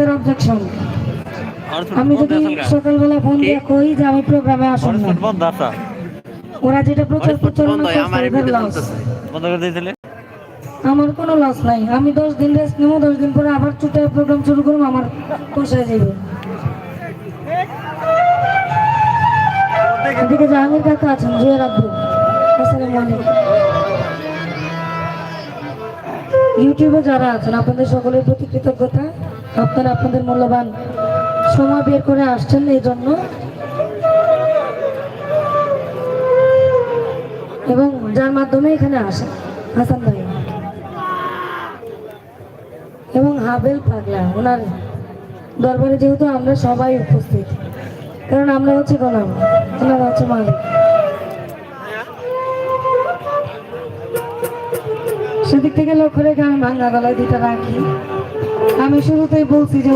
তাদের অবজেকশন আমি যদি সকালবেলা ফোন দিয়ে কই যে আমি প্রোগ্রামে আসুন না। ওরা যেটা প্রচার প্রচারণা করছে বন্ধ করে দিয়েছিলে? আমার কোনো লস নাই। আমি দশ দিন রেস্ট নেব দশ দিন পরে আবার ছুটে প্রোগ্রাম শুরু করব আমার পোষায় যাবে এদিকে জাহাঙ্গীর কাকা আছেন জুয়ের আব্বু আসসালামু আলাইকুম। ইউটিউবে যারা আছেন আপনাদের সকলের প্রতি কৃতজ্ঞতা। আপনারা আপনাদের মূল্যবান সময় বের করে আসছেন এই জন্য। এবং যার মাধ্যমে এখানে আসেন, হাসান ভাই। এবং হাবেল পাগলা, ওনার দরবারে যেহেতু আমরা সবাই উপস্থিত, কারণ আমরা হচ্ছে গোলাম, ওনারা হচ্ছে মালিক। সেদিক থেকে লক্ষ্য রেখে আমি ভাঙ্গা গলায় দুইটা রাখি। আমি শুরুতেই বলছি যে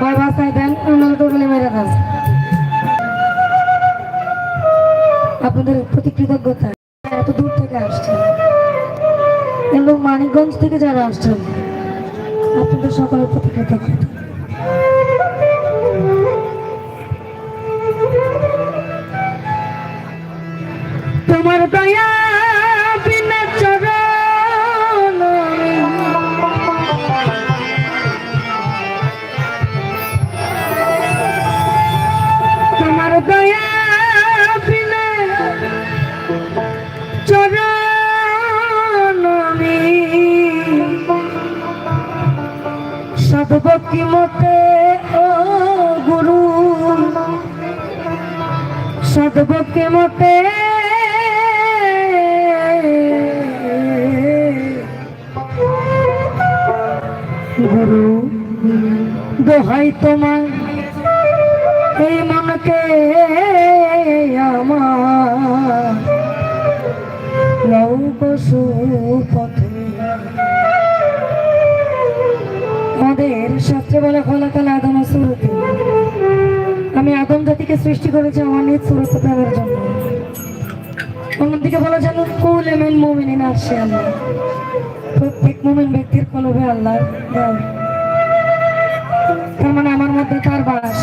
হয় বাসায় দেন নাহলে টোটালি মেরে দেন। আপনাদের প্রতি কৃতজ্ঞতা। এত দূর থেকে আসছেন। এবং মানিকগঞ্জ থেকে যারা আসছেন, আপনাদের সকলের প্রতি কৃতজ্ঞতা। সদভক্তি মতে গুরু, দোহাই তোমার। এই মনকে আমার। লৌক সুপথে। আমাদের শাস্ত্রে বলা খোলাকাল আদম সুরতি। আমি আদম জাতিকে সৃষ্টি করেছে নিজ সুরত প্রেমের জন্য। অন্যদিকে বলা যেন কুল এমেন মুমিনিন আসছে আল্লাহ। প্রত্যেক মুমিন ব্যক্তির কলবে আল্লাহ তার মানে আমার মধ্যে তার বাস।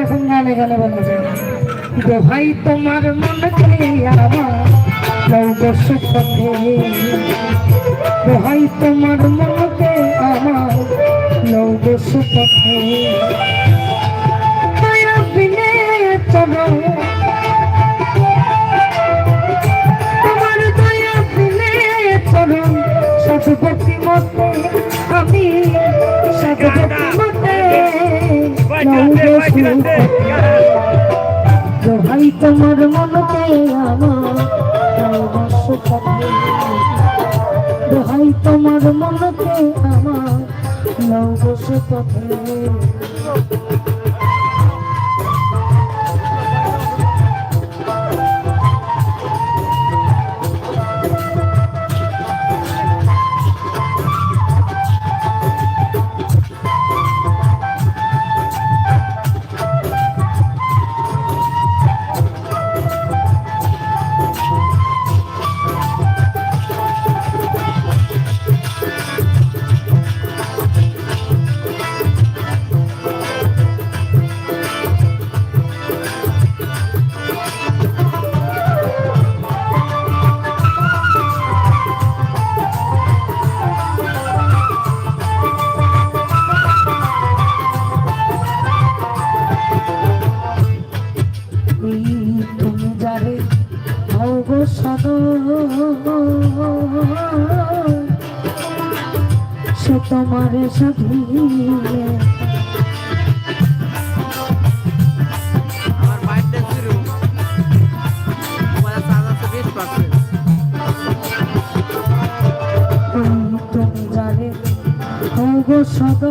এখন গানে গানে বলা যায় দোহাই তোমার মনকে আমার দোহাই তোমার মনকে আমার লৌক সুপথে দোহাই তোমার মনকে আমার অবশ্য তোমার মনকে আমার অবশ্য পথে পার্সেন্ট তুমি যারে অবসদ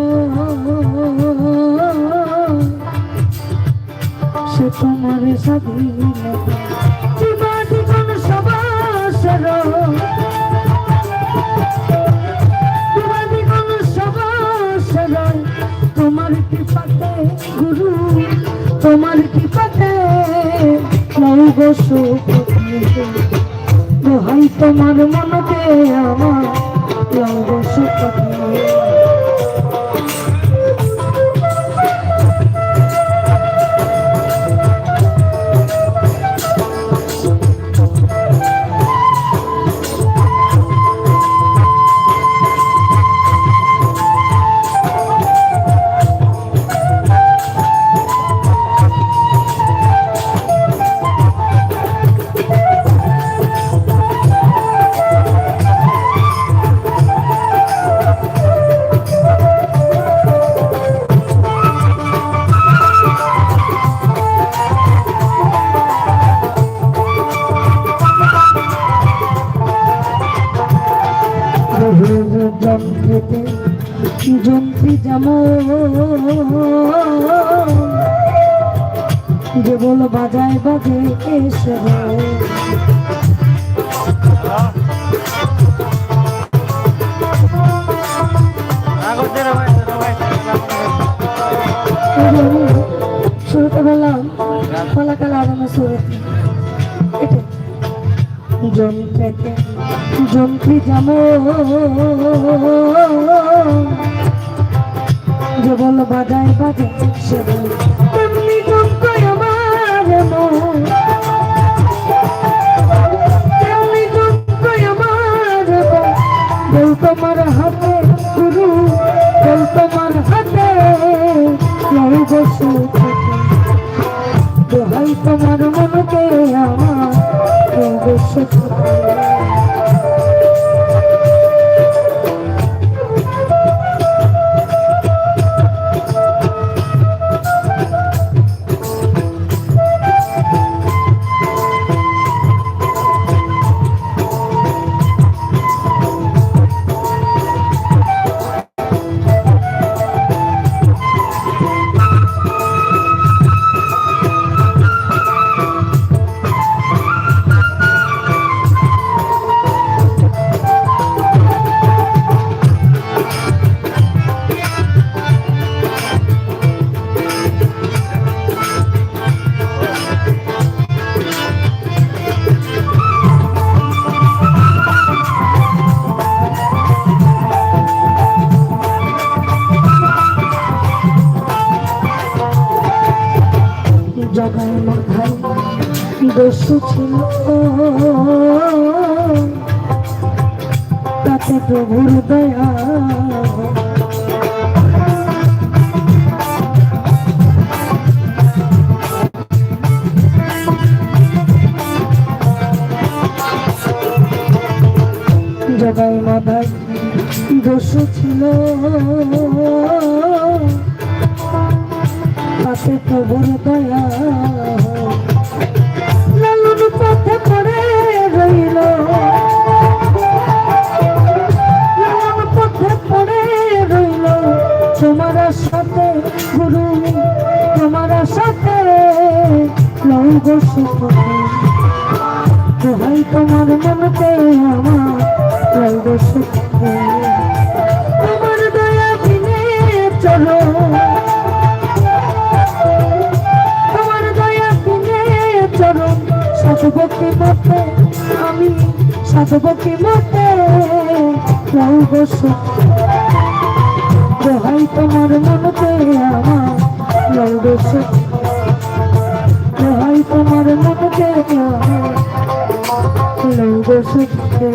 সে তোমার সাধিয়ে তোমার কৃপাতে গুরু তোমার কৃপাতে সুখ দোহাই তোমার মনকে আমার লঙ্গ সুপথে যন্ত্রী যেমন যে বল বাজায় বাজে এসে শুরুতে বললাম ফলাকাল আরামে শুরুতে এটা যন্ত্রেতে যন্ত্রী যেমন যে বল বাজায় বাজে সে বল তাতে প্রভুর দয়া। জগায় মাথায় দস্যু ছিল। তাতে প্রভুর দয়া। লৌগ সুখ দোহাই তোমার মনতে আমার লৌগ সুখ তোমার দয়া দিনে চলো তোমার দয়া দিনে চরণ সাধুভক্তি মতে আমি সাধুভক্তি মতে রৌব দোহাই তোমার মনতে আমার মনতে আমার রৌব সুখে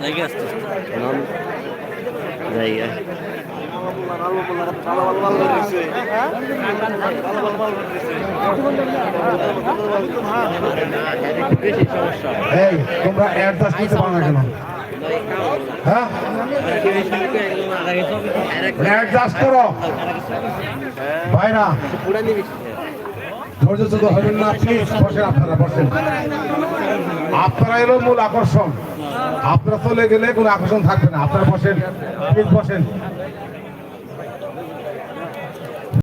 জায়গা আসতে নাম জায়গা তোমরা অ্যাডজাস্ট করতে পারো না কেন? হ্যাঁ? অ্যাডজাস্ট করো। না আপনারা এলো মূল আকর্ষণ। আপনারা চলে গেলে কোনো আকর্ষণ থাকবে না। আপনারা বসেন প্লিজ বসেন।